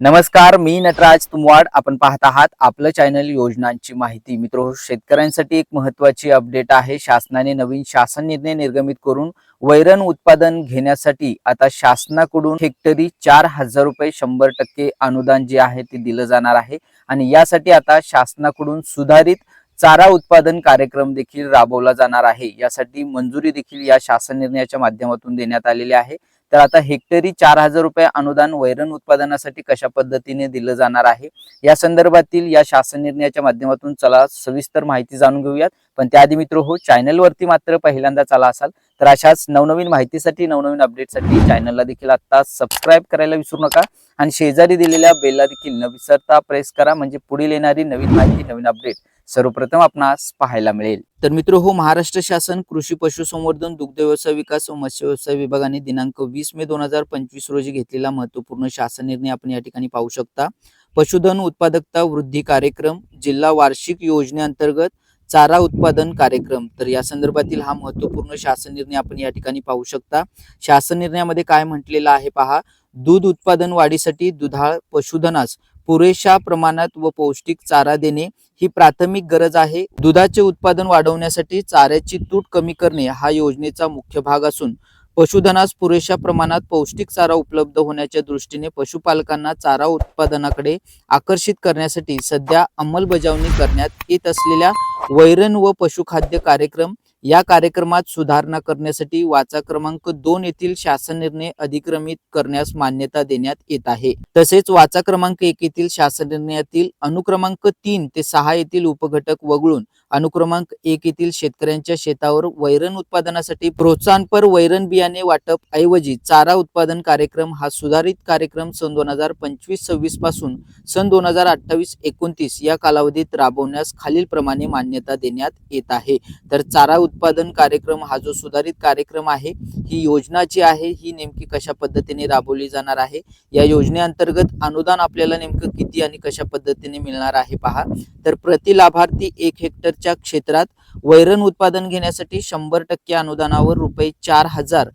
नमस्कार मी नटराज तुमवाड. आपण पाहत आहात आपलं चॅनल योजनांची माहिती. मित्र शेतकऱ्यांसाठी एक महत्वाची अपडेट आहे. शासनाने नवीन शासन निर्णय निर्गमित करून वैरण उत्पादन घेण्यासाठी आता शासनाकडून हेक्टरी चार हजार रुपये शंभर टक्के अनुदान जे आहे ते दिलं जाणार आहे. आणि यासाठी आता शासनाकडून सुधारित चारा उत्पादन कार्यक्रम देखील राबवला जाणार आहे. यासाठी मंजुरी देखील या शासन निर्णयाच्या माध्यमातून देण्यात आलेली आहे. तर आता हेक्टरी चार हजार रुपये अनुदान वैरण उत्पादनासाठी कशा पद्धतीने दिलं जाणार आहे? या संदर्भातील या शासन निर्णयाच्या माध्यमातून चला सविस्तर माहिती जाणून घेऊयात. पण त्याआधी मित्र हो चॅनलवरती मात्र पहिल्यांदा चला असाल तर अशाच नवनवीन माहितीसाठी नवनवीन अपडेटसाठी चॅनलला देखील आता सबस्क्राईब करायला विसरू नका. आणि शेजारी दिलेल्या बेलला देखील न विसरता प्रेस करा. म्हणजे पुढील येणारी नवीन माहिती नवीन अपडेट सर्वप्रथम आपणास पाहायला मिळेल. तर मित्र हो महाराष्ट्र शासन कृषी पशुसंवर्धन दुग्ध व्यवसाय विकास व मत्स्य व्यवसाय विभागाने दिनांक वीस मे दोन हजार पंचवीस रोजी घेतलेला महत्त्वपूर्ण शासन निर्णय आपण या ठिकाणी पाहू शकता. पशुधन उत्पादकता वृद्धी कार्यक्रम जिल्हा वार्षिक योजनेअंतर्गत चारा उत्पादन कार्यक्रम. तर या संदर्भातील हा महत्त्वपूर्ण शासन निर्णय आपण या ठिकाणी पाहू शकता. शासन निर्णयामध्ये काय म्हटलेलं आहे पहा. दूध उत्पादन वाढीसाठी दुधाळ पशुधनास पुरेशा प्रमाणात व पौष्टिक चारा देणे ही प्राथमिक गरज आहे. दुधाचे उत्पादन वाढवण्यासाठी चाऱ्याची तूट कमी करणे हा योजनेचा मुख्य भाग असून पशुधनास पुरेशा प्रमाणात पौष्टिक चारा उपलब्ध होण्याच्या दृष्टीने पशुपालकांना चारा उत्पादनाकडे आकर्षित करण्यासाठी सध्या अंमलबजावणी करण्यात येत असलेल्या वैरण व पशुखाद्य कार्यक्रम या कार्यक्रमात सुधारणा करण्यासाठी वाचा क्रमांक दोन येथील शासन निर्णय अधिक्रमित करण्यास मान्यता देण्यात येत आहे. तसेच वाचा क्रमांक एक येथील शासन निर्णयातील अनुक्रमांक तीन ते सहा येथील उपघटक वगळून अनुक्रमांक एक येथील शेतकऱ्यांच्या शेतावर वैरण उत्पादनासाठी प्रोत्साहनपर वैरण बियाणे वाटप ऐवजी चारा उत्पादन कार्यक्रम हा सुधारित कार्यक्रम सन दोन हजार पंचवीस सव्वीसपासून सन दोन हजार अठ्ठावीस एकोणतीस या कालावधीत राबवण्यास खालील प्रमाणे मान्यता देण्यात येत आहे. तर चारा उत्पादन कार्यक्रम हा जो सुधारित कार्यक्रम आहे ही योजना जी आहे ही नेमकी कशा पद्धतीने राबवली जाणार आहे? या योजनेअंतर्गत अनुदान आपल्याला नेमकं किती आणि कशा पद्धतीने मिळणार आहे पहा. तर प्रति लाभार्थी एक हेक्टरच्या क्षेत्रात वैरण उत्पादन घेण्यासाठी शंभर टक्के अनुदानावर रुपये चार हजार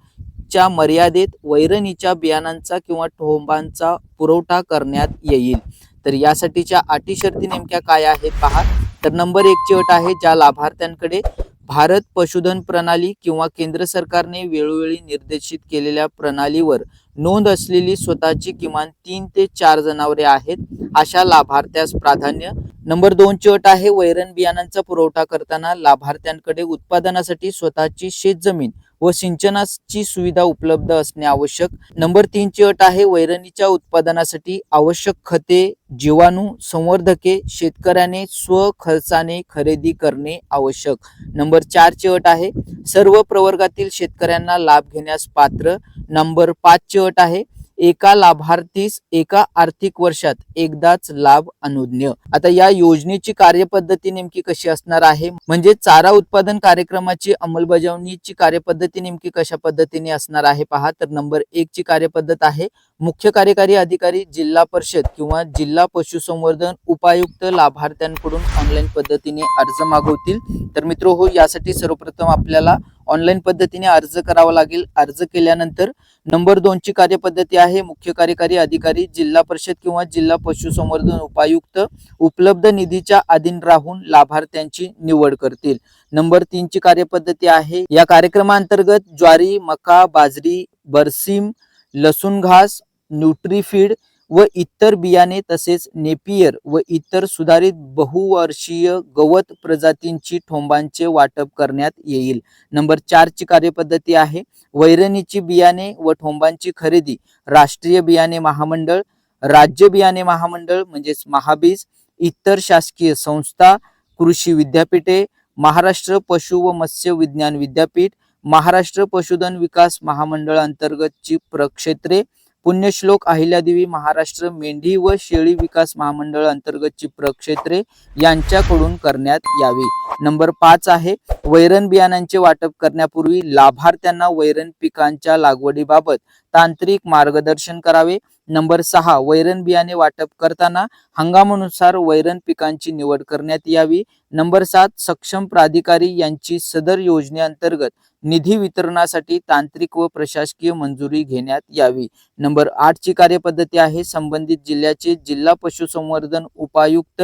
च्या मर्यादेत वैरणीच्या बियाणांचा किंवा ठोंबांचा पुरवठा करण्यात येईल. तर यासाठीच्या अटी शर्ती नेमक्या काय आहेत पहा. तर नंबर एकची अट आहे ज्या लाभार्थ्यांकडे भारत पशुधन प्रणाली किंवा केंद्र सरकारने वेळोवेळी निर्देशित केलेल्या प्रणालीवर नोंद असलेली स्वतःची किमान तीन ते चार जनावरे आहेत अशा लाभार्थ्यास प्राधान्य. नंबर दोन अट आहे वैरण बियाणांचा पुरवठा करताना लाभार्थ्यांकडे उत्पादनासाठी स्वतःची शेतजमीन व सिंचनाची सुविधा उपलब्ध असणे आवश्यक. नंबर तीन ची अट आहे वैरणीच्या उत्पादनासाठी आवश्यक खते जीवाणू संवर्धके शेतकऱ्याने स्व खर्चाने खरेदी करणे आवश्यक. नंबर चार ची अट आहे सर्व प्रवर्गातील शेतकऱ्यांना लाभ घेण्यास पात्र. नंबर पाचची अट आहे. एका लाभार्थीस एका आर्थिक वर्षात एकदाच लाभ अनुज्ञ. आता या योजनेची कार्यपद्धती नेमकी कशी असणार आहे? म्हणजे चारा उत्पादन कार्यक्रमाची अंमलबजावणीची कार्यपद्धती नेमकी कशा पद्धतीने असणार आहे पहा. तर नंबर एक ची कार्यपद्धत आहे. मुख्य कार्यकारी अधिकारी जिल्हा परिषद किंवा जिल्हा पशुसंवर्धन उपायुक्त लाभार्थ्यांकडून ऑनलाईन पद्धतीने अर्ज मागवतील. तर मित्र हो यासाठी सर्वप्रथम आपल्याला ऑनलाईन पद्धतीने अर्ज करावा लागेल. अर्ज केल्यानंतर नंबर दोनची कार्यपद्धती आहे. मुख्य कार्यकारी अधिकारी जिल्हा परिषद किंवा जिल्हा पशुसंवर्धन उपायुक्त उपलब्ध निधीच्या अधीन राहून लाभार्थ्यांची निवड करतील. नंबर तीनची कार्यपद्धती आहे. या कार्यक्रमांतर्गत ज्वारी मका बाजरी बरसीम लसूण घास न्यूट्रीफीड व इतर बियाणे तसेच नेपियर व इतर सुधारित बहुवर्षीय गवत प्रजातींची ठोंबांचे वाटप करण्यात येईल. नंबर चारची कार्यपद्धती आहे. वैरणीची बियाणे व ठोंबांची खरेदी. राष्ट्रीय बियाणे महामंडळ राज्य बियाणे महामंडळ म्हणजेच महाबीज इतर शासकीय संस्था कृषी विद्यापीठे महाराष्ट्र पशु व मत्स्य विज्ञान विद्यापीठ महाराष्ट्र पशुधन विकास महामंडळ अंतर्गतची प्रक्षेत्रे पुण्यश्लोक अहिल्यादेवी महाराष्ट्र मेंढी व शेळी विकास महामंडळ अंतर्गतची प्रक्षेत्रे यांच्याकडून करण्यात यावी. नंबर पाच आहे वैरण बियाणांचे वाटप करण्यापूर्वी लाभार्थ्यांना वैरण पिकांच्या लागवडीबाबत तांत्रिक मार्गदर्शन करावे. नंबर सहा वैरण बियाणे वाटप करताना हंगामानुसार वैरण पिकांची निवड करण्यात यावी. नंबर सात सक्षम प्राधिकारी यांची सदर योजनेअंतर्गत निधी वितरणासाठी तांत्रिक व प्रशासकीय मंजुरी घेण्यात यावी. नंबर आठ ची कार्यपद्धती आहे संबंधित जिल्ह्याचे जिल्हा पशुसंवर्धन उपायुक्त.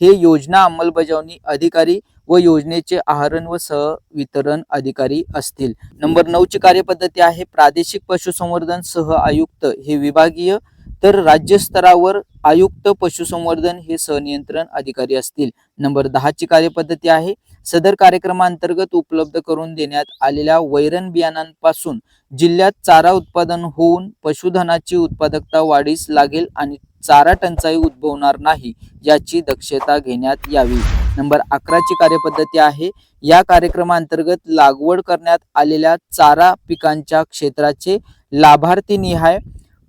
हे योजना अंमलबजावणी अधिकारी व योजनेचे आहरण व सहवितरण अधिकारी असतील. नंबर नऊ ची कार्यपद्धती आहे प्रादेशिक पशुसंवर्धन सह आयुक्त. हे विभागीय तर राज्य स्तरावर आयुक्त पशुसंवर्धन हे सहनियंत्रण अधिकारी असतील. नंबर दहाची कार्यपद्धती आहे सदर कार्यक्रमांतर्गत उपलब्ध करून देण्यात आलेल्या वैरण बियाणांपासून जिल्ह्यात चारा उत्पादन होऊन पशुधनाची उत्पादकता वाढीस लागेल आणि चारा टंचाई उद्भवणार नाही याची दक्षता घेण्यात यावी. नंबर अकराची कार्यपद्धती आहे. या कार्यक्रमांतर्गत लागवड करण्यात आलेल्या चारा पिकांच्या क्षेत्राचे लाभार्थी निहाय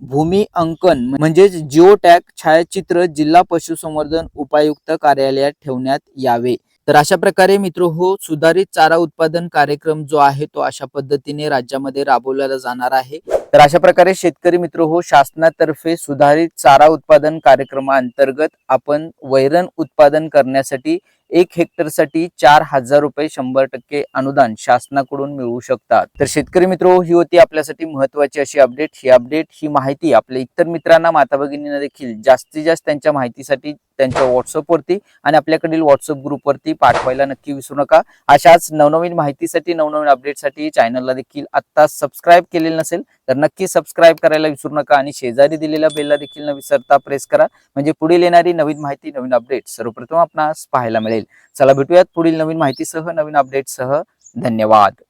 भूमी अंकन म्हणजेच जिओ टॅग छायाचित्र जिल्हा पशुसंवर्धन उपायुक्त कार्यालयात ठेवण्यात यावे. तर अशा प्रकारे मित्र हो सुधारित चारा उत्पादन कार्यक्रम जो आहे तो अशा पद्धतीने राज्यामध्ये राबवला जाणार आहे. तर अशा प्रकारे शेतकरी मित्र हो शासनातर्फे सुधारित चारा उत्पादन कार्यक्रमाअंतर्गत आपण वैरण उत्पादन करण्यासाठी एक हेक्टरसाठी चार हजार रुपये शंभर टक्के अनुदान शासनाकडून मिळू शकतात. तर शेतकरी मित्र ही होती आपल्यासाठी महत्वाची अशी अपडेट ही अपडेट ही माहिती आपल्या इतर मित्रांना माता भगिनींना देखील जास्तीत जास्त त्यांच्या माहितीसाठी त्यांच्या व्हॉट्सअपवरती आणि आपल्याकडील व्हॉट्सअप ग्रुपवरती पाठवायला नक्की विसरू नका. अशाच नवनवीन माहितीसाठी नवनवीन अपडेटसाठी चॅनलला देखील आत्ता सबस्क्राईब केलेलं नसेल तर नक्की सबस्क्राईब करायला विसरू नका आणि शेजारी दिलेल्या बेलला देखील न विसरता प्रेस करा. म्हणजे पुढील येणारी नवीन माहिती नवीन अपडेट सर्वप्रथम आपणास पाहायला मिळेल. चला भेटूयात पुढील नवीन माहितीसह नवीन अपडेटसह धन्यवाद.